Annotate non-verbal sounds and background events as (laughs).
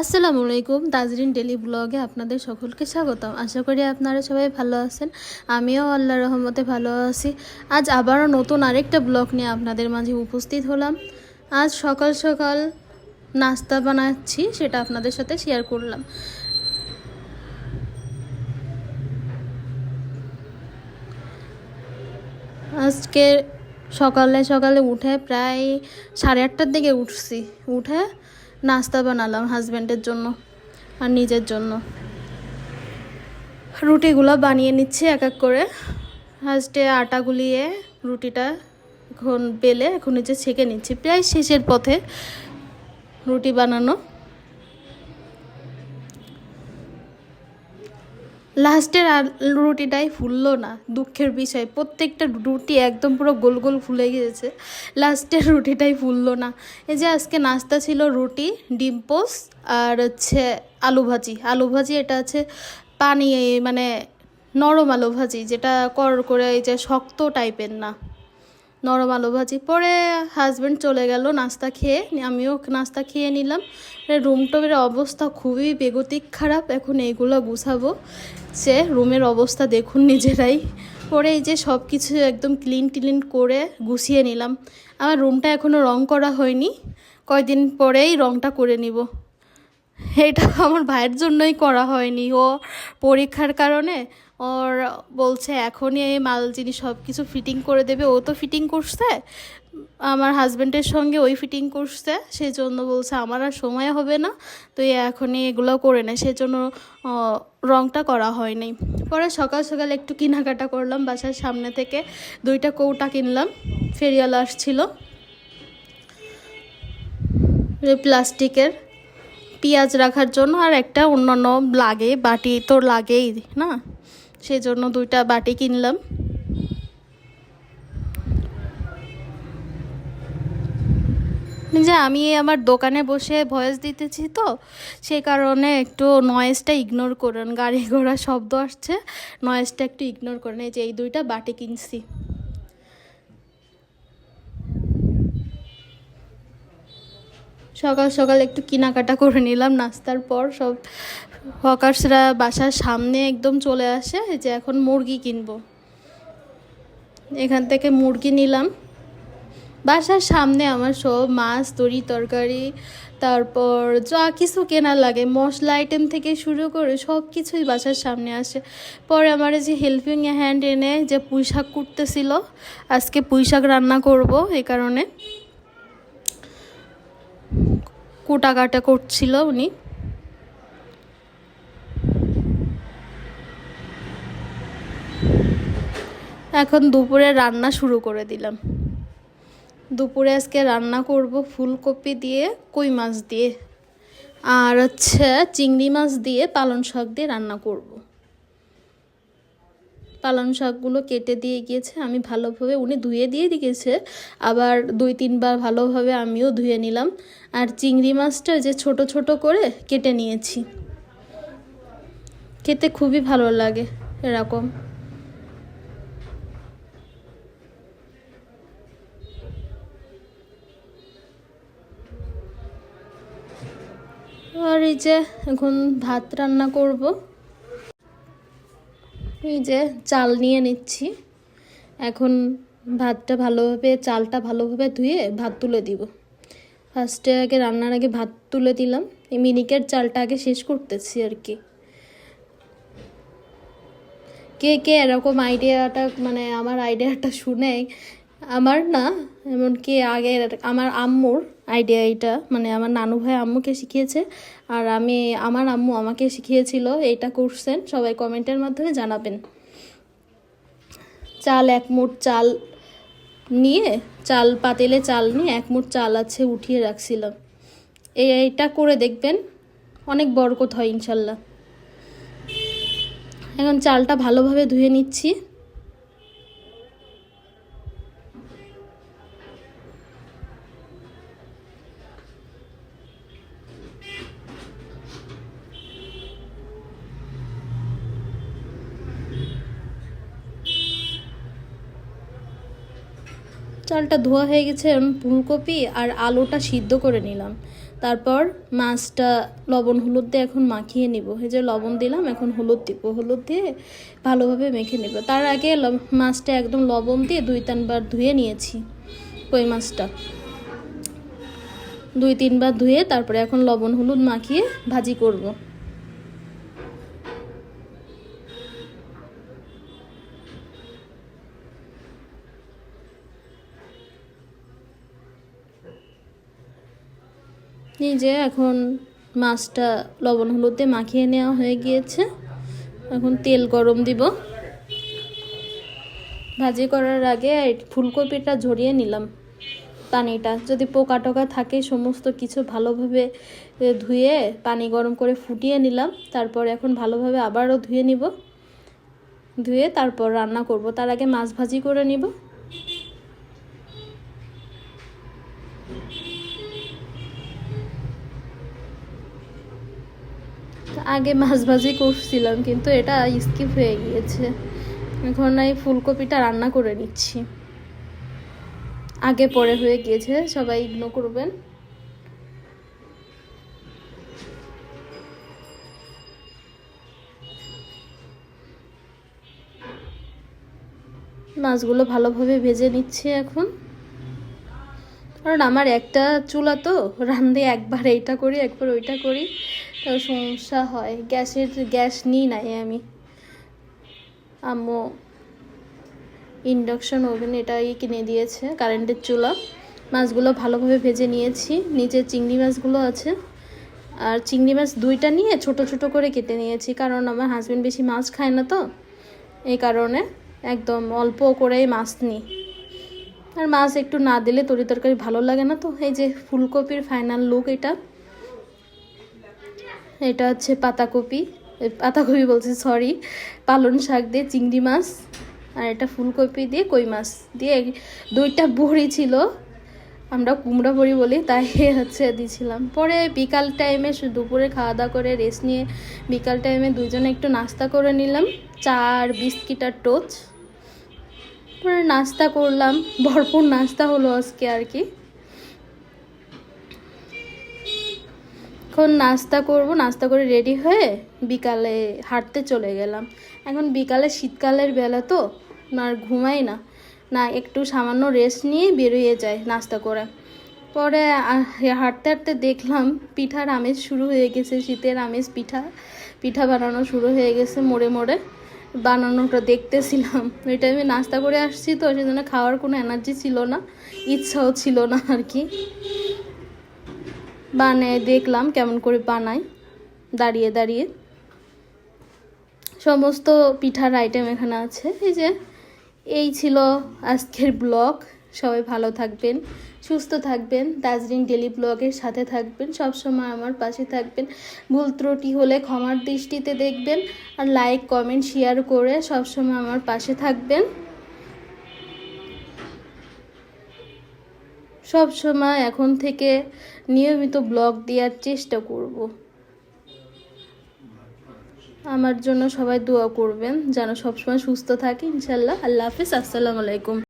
আসসালামু আলাইকুম, তাজরিন ডেলি ব্লগে আপনাদের সকলকে স্বাগতম। আশা করি আপনারা সবাই ভালো আছেন, আমিও আল্লাহ রহমতে ভালো আছি। আজ আবারও নতুন আরেকটা ব্লগ নিয়ে আপনাদের মাঝে উপস্থিত হলাম। আজ সকাল সকাল নাস্তা বানাচ্ছি, সেটা আপনাদের সাথে শেয়ার করলাম। আজকে সকালে সকালে উঠে প্রায় সাড়ে আটটার দিকে উঠছি। উঠে নাস্তা বানালাম হাজব্যান্ডের জন্য আর নিজের জন্য। রুটিগুলো বানিয়ে নিচ্ছি এক এক করে। ফার্স্টে আটা গুলিয়ে রুটিটা এখন বেলে এখন নিচে ছেঁকে নিচ্ছি। প্রায় শেষের পথে রুটি বানানো। লাস্টের রুটিটাই ফুললো না, দুঃখের বিষয়। প্রত্যেকটা রুটি একদম পুরো গোল গোল ফুলে গিয়েছে, লাস্টের রুটিটাই ফুললো না। এই যে আজকে নাস্তা ছিল রুটি, ডিম পোস্ট আর হচ্ছে আলু ভাজি। আলু ভাজি এটা আছে পানি মানে নরম আলু ভাজি, যেটা কর করে এই যে শক্ত টাইপের না। নরম আলু ভাজি। পরে হাজব্যান্ড চলে গেল, নাস্তা খেয়ে আমিও নাস্তা খেয়ে নিলাম। রুম টুমের অবস্থা খুবই বেগতিক খারাপ, এখন এইগুলো গুছাবো। সে রুমের অবস্থা দেখুন নিজেরাই। পরে এই যে সব কিছু একদম ক্লিন টিলিন করে গুছিয়ে নিলাম। আমার রুমটা এখনও রং করা হয়নি। কয়দিন পরেই রংটা করে নিব। এটা আমার ভাইয়ের জন্যই করা হয়নি। ও পরীক্ষার কারণে ওর বলছে, এখনই এই মাল জিনিস সব কিছু ফিটিং করে দেবে, ও তো ফিটিং করছে। আমার হাজব্যান্ডের সঙ্গে ওই ফিটিং করছে। সেই জন্য বলছে, আমার আর সময় হবে না তো এখনই এগুলো করে নেয় সেই জন্য রংটা করা হয়নি। পরে সকাল সকাল একটু কেনাকাটা করলাম বাসার সামনে থেকে। দুইটা কৌটা কিনলাম ফেরিয়ালা আসছিল। প্লাস্টিকের পেঁয়াজ রাখার জন্য আর একটা অন্যান্য লাগে, বাটি তো লাগেই, না? সেই জন্য দুইটা বাটি কিনলাম। যে আমি আমার দোকানে বসে ভয়েস দিতেছি তো সেই কারণে একটু নয়েজটা ইগনোর করুন, গাড়ি ঘোড়া শব্দ আসছে নয়েজটা একটু ইগনোর করেন, এই যে এই দুইটা বাটি কিনছি। সকাল সকাল একটু কেনাকাটা করে নিলাম, নাস্তার পর সব হকার্সরা বাসার সামনে একদম চলে আসে যে এখন মুরগি কিনবো। এখান থেকে মুরগি নিলাম। বাসার সামনে আমার সব মাছ তরি তরকারি, তারপর যা কিছু কেনা লাগে, মশলা আইটেম থেকে শুরু করে সব কিছুই বাসার সামনে আসে। পরে আমার যে হেল্পিং হ্যান্ড এনে যে পুঁই শাক কুটতেছিল, আজকে পুঁই শাক রান্না করব এই কারণে। কুটা কাটা করছিল উনি। এখন দুপুরে রান্না শুরু করে দিলাম। দুপুরে আজকে রান্না করব ফুলকপি দিয়ে, কই মাছ দিয়ে, আর হচ্ছে চিংড়ি মাছ দিয়ে পালং শাক দিয়ে রান্না করব। পালং শাকগুলো কেটে দিয়ে গিয়েছে, আমি ভালোভাবে উনি ধুয়ে দিয়ে দিয়েছে, আবার দুই তিনবার ভালোভাবে আমিও ধুয়ে নিলাম। আর চিংড়ি মাছটা যে ছোট ছোট করে কেটে নিয়েছি। খেতে খুবই ভালো লাগে এরকম। আর এই যে এখন ভাত রান্না করব। এই যে চাল নিয়ে নিচ্ছি। এখন ভাতটা ভালোভাবে, চালটা ভালোভাবে ধুয়ে ভাত তুলে দিব। ফার্স্টে আগে রান্নার আগে ভাত তুলে দিলাম। এই মিনিকের চালটা আগে শেষ করতেছি আর কি। কে কে এরকম আইডিয়াটা মানে আমার আইডিয়াটা শুনে, আমার না, এমনকি আগে আমার আম্মুর আইডিয়া এটা মানে আমার নানু ভাই আম্মুকে শিখিয়েছে, আর আমি, আমার আম্মু আমাকে শিখিয়েছিল এইটা করছেন সবাই কমেন্টের মাধ্যমে জানাবেন। চাল এক মুঠ চাল নিয়ে, চাল পাতিলে চাল নিয়ে এক মুঠ চাল আছে উঠিয়ে রাখছিলাম। এইটা করে দেখবেন, অনেক বরকত হয় ইনশাল্লাহ। এখন চালটা ভালোভাবে ধুয়ে নিচ্ছি। চালটা ধোয়া হয়ে গেছে ফুলকপি আর আলুটা সিদ্ধ করে নিলাম। তারপর মাছটা লবণ, হলুদ দিয়ে এখন মাখিয়ে নিব। এই যে লবণ দিলাম, এখন হলুদ দিব। হলুদ দিয়ে ভালোভাবে মেখে নেব। তার আগে মাছটা একদম লবণ দিয়ে দুই তিনবার ধুয়ে নিয়েছি, কই মাছটা। দুই তিনবার ধুয়ে তারপরে এখন লবণ, হলুদ মাখিয়ে ভাজি করব। যে এখন মাছটা লবণ হলুদ মাখিয়ে নেওয়া হয়ে গিয়েছে। এখন তেল গরম দিব। ভাজি করার আগে ফুলকপিটা ঝরিয়ে নিলাম পানিটা। যদি পোকা টোকা থাকে সমস্ত কিছু ভালোভাবে ধুয়ে পানি গরম করে ফুটিয়ে নিলাম। তারপর এখন ভালোভাবে আবারও ধুয়ে নিব। ধুয়ে তারপর রান্না করব। তার আগে মাছ ভাজি করে নিব। আগে মাছ ভাজি করছিলাম, কিন্তু এটা স্কিপ হয়ে গিয়েছে। এখন এই ফুলকপিটা রান্না করে নিচ্ছি। আগে পরে হয়ে গিয়েছে, সবাই ইগনো করবেন। মাছগুলো ভালোভাবে ভেজে নিচ্ছি এখন। কারণ আমার একটা চুলা তো রান্ধে একবার এইটা করি, একবার ওইটা করি, তো সমস্যা হয়। গ্যাসের, গ্যাস নিই নাই আমি। আম্মু ইন্ডাকশন ওভেন এটাই কিনে দিয়েছে, কারেন্টের চুলা। মাছগুলো ভালোভাবে ভেজে নিয়েছি, নিচে চিংড়ি মাছগুলো আছে। আর চিংড়ি মাছ দুইটা নিয়ে ছোট ছোট করে কেটে নিয়েছি, কারণ আমার হাজব্যান্ড বেশি মাছ খায় না তো, এই কারণে একদম অল্প করেই মাছ নিই। আর মাছ একটু না দিলে তরি তরকারি ভালো লাগে না তো? এই যে ফুলকপির ফাইনাল লুক এটা। এটা হচ্ছে পাতাকপি। পাতাকপি বলছি সরি পালন শাক দিয়ে চিংড়ি মাছ আর এটা ফুলকপি দিয়ে কই মাছ দিয়ে দুইটা বড়ি ছিল। আমরা কুমড়া বড়ি বলি, তাই (laughs) হচ্ছে দিয়েছিলাম পরে বিকাল টাইমে দুপুরে খাওয়া দাওয়া করে রেস্ট নিয়ে বিকাল টাইমে দুজনে একটু নাস্তা করে নিলাম। চা আর বিস্কিট আর টোচ পরে নাস্তা করলাম। ভরপুর নাস্তা হলো আজকে আর কি। এখন নাস্তা করব, নাস্তা করে রেডি হয়ে বিকালে হাঁটতে চলে গেলাম। এখন বিকালে শীতকালের বেলা তো, না আর ঘুমাই না। না, একটু সামান্য রেস্ট নিয়ে বেরিয়ে যায় নাস্তা করে। পরে হাঁটতে হাঁটতে দেখলাম পিঠার আমেজ শুরু হয়ে গেছে, শীতের আমেজ পিঠা পিঠা বানানো শুরু হয়ে গেছে মোড়ে মোড়ে। বানানোটা দেখতেছিলাম। ওই টাইমে নাস্তা করে আসছি তো সেই জন্য খাওয়ার কোনো এনার্জি ছিল না, ইচ্ছাও ছিল না আর কি। বানায় দেখলাম কেমন করে বানাই দাঁড়িয়ে দাঁড়িয়ে। সমস্ত পিঠার আইটেম এখানে আছে। এই যে, এই ছিল আজকের ব্লগ সবাই ভালো থাকবেন, সুস্থ থাকবেন। দার্জিলিং ডেলি ব্লগের সাথে থাকবেন সব সময় আমার পাশে থাকবেন। ভুল ত্রুটি হলে ক্ষমার দৃষ্টিতে দেখবেন আর লাইক কমেন্ট শেয়ার করে সব সময় আমার পাশে থাকবেন। সব সময় এখন থেকে নিয়মিত ব্লগ দেওয়ার চেষ্টা করব। আমার জন্য সবাই দোয়া করবেন, যেন সবসময় সুস্থ থাকি। ইনশাল্লাহ আল্লাহ হাফিজ, আসসালামু আলাইকুম।